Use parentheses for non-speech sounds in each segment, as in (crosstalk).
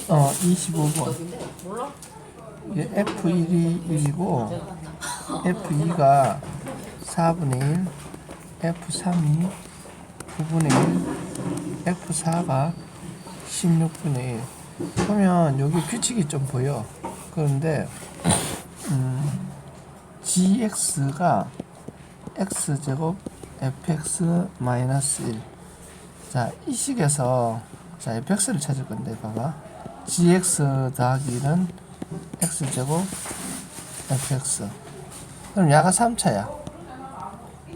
씨. 어 25번 여긴데 몰라? 이게 F1이 1이고 F2가 4분의 1 F3이 9분의 1 F4가 16분의 1 그러면 여기 규칙이 좀 보여 그런데 음, gx가 x제곱 fx 마이너스 1 자, 이 식에서 자, fx를 찾을 건데 봐봐 gx 더하기 1은 x제곱 fx. 그럼 야가 3차야.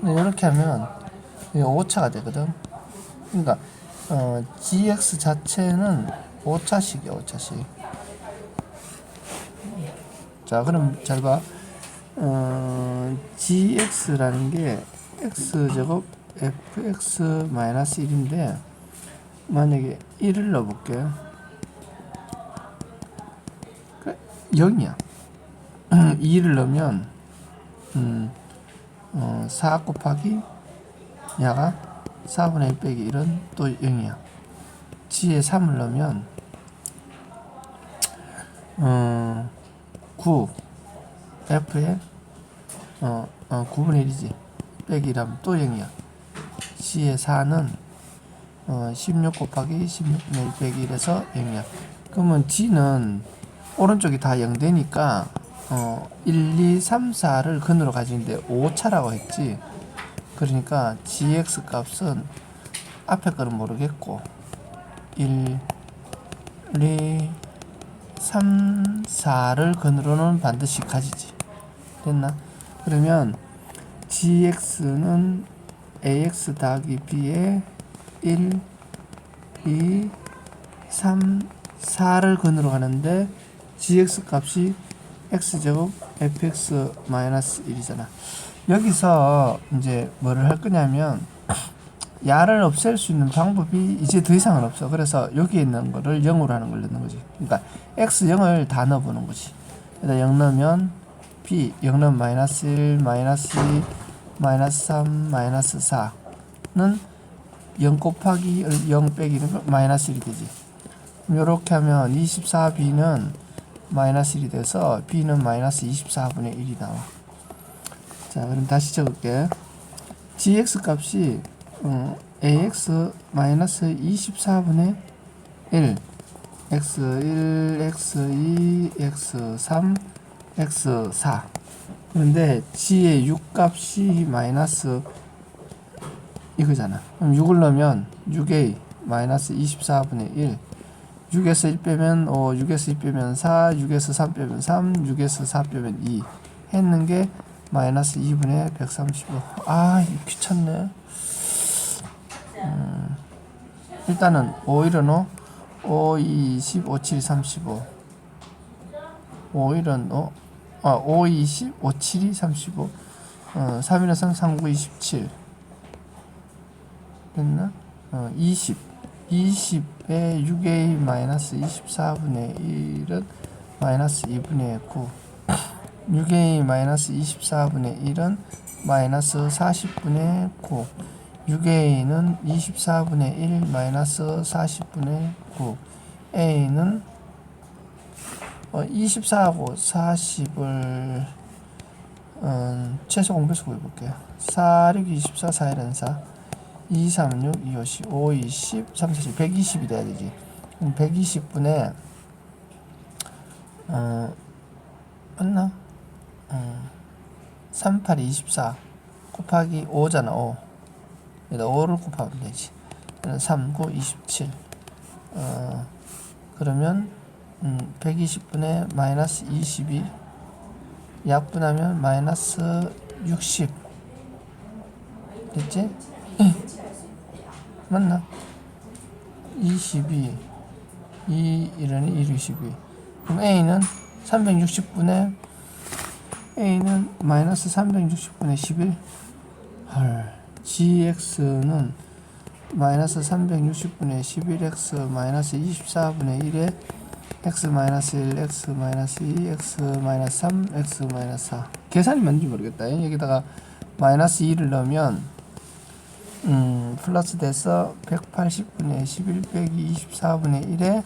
근데 이렇게 하면 이게 5차가 되거든. 그러니까 어, gx 자체는 5차식이야 5차식. 자 그럼 잘봐. 어, gx라는 게 x제곱 fx 마이너스 1인데 만약에 1을 넣어볼게요 0이야. 2를 넣으면 음, 어, 4 곱하기 야가 4분의 1 빼기 1은 또 0이야. g에 3을 넣으면 어, 9 f에 어, 어 9분의 1이지. 빼기 1하면 또 0이야. c의 4는 어, 16 곱하기 16분의 1 빼기 1에서 0이야. 그러면 g는 오른쪽이 다 0 되니까 어, 1, 2, 3, 4를 근으로 가지는데 5차라고 했지 그러니까 gx 값은 앞에 거는 모르겠고 1, 2, 3, 4를 근으로는 반드시 가지지 됐나? 그러면 gx는 ax 더하기 b에 1, 2, 3, 4를 근으로 가는데 gx 값이 x제곱 fx 마이너스 1이잖아. 여기서 이제 뭐를 할 거냐면 (clears throat) 야를 없앨 수 있는 방법이 이제 더 이상은 없어. 그래서 여기 있는 거를 0으로 하는 걸 넣는 거지. 그러니까 x 0을 다 넣어보는 거지. 그래서 0 넣으면 b 0 넣으면 마이너스 1, 마이너스 2, 마이너스 3, 마이너스 4는 0 곱하기 0 빼기 마이너스 1이 되지. 이렇게 하면 24b는 마이너스 1이 돼서 b는 마이너스 24분의 1이 나와. 자, 그럼 다시 적을게. gx 값이 어, ax 마이너스 24분의 1 x1, x2, x3, x4 그런데 g의 6 값이 마이너스 이거잖아. 그럼 6을 넣으면 6a 마이너스 24분의 1 6에서 1 빼면 5, 6에서 2 빼면 4, 6에서 3 빼면 3, 6에서 4 빼면 2 했는 게 마이너스 2분의 135. 아, 이 귀찮네. 음, 일단은 5 1은 5, 5, 2, 10, 5, 7, 35. 5 1은 5, 아, 5, 2, 10, 5, 7, 35. 어, 3 1은 3, 3, 9, 27. 됐나? 어, 20. 20에 6a 마이너스 24분의 1은 마이너스 2분의 9 6a 마이너스 24분의 1은 마이너스 40분의 9 6a는 24분의 1 마이너스 40분의 9 a는 어, 24하고 40을 음, 최소 공배수 구해볼게요. 4, 6, 24, 4, 1은 4 2, 3, 6, 2, 5, 10, 5, 2, 10, 3, 4, 10, 120이 돼야 되지. 그럼 120분에, 어, 맞나? 어, 3, 8, 24 곱하기 5잖아, 5. 여기다 5를 곱하면 되지. 3, 9, 27. 어, 그러면, 음, 120분에 마이너스 22. 약분하면 마이너스 60. 됐지? 맞나? 22 2 1은 1, 22 그럼 A는 360분의 A는 마이너스 360분의 11 헐 GX는 마이너스 360분의 11X 마이너스 24분의 1에 X 마이너스 1, X 마이너스 2, X 마이너스 3, X 마이너스 4 계산이 맞는지 모르겠다. 여기다가 마이너스 2를 넣으면 음, 플러스 돼서 180분의 11 빼기 24분의 1에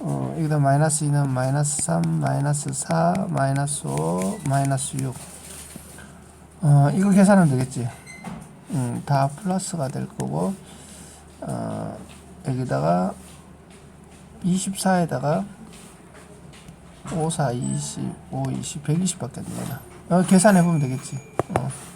어, 여기다 마이너스 2는 마이너스 3, 마이너스 4, 마이너스 5, 마이너스 6. 어, 이거 계산하면 되겠지. 음, 다 플러스가 될 거고, 어, 여기다가 24에다가 5, 4, 20, 5, 20, 120 밖에 안 되나. 어, 계산해보면 되겠지. 어.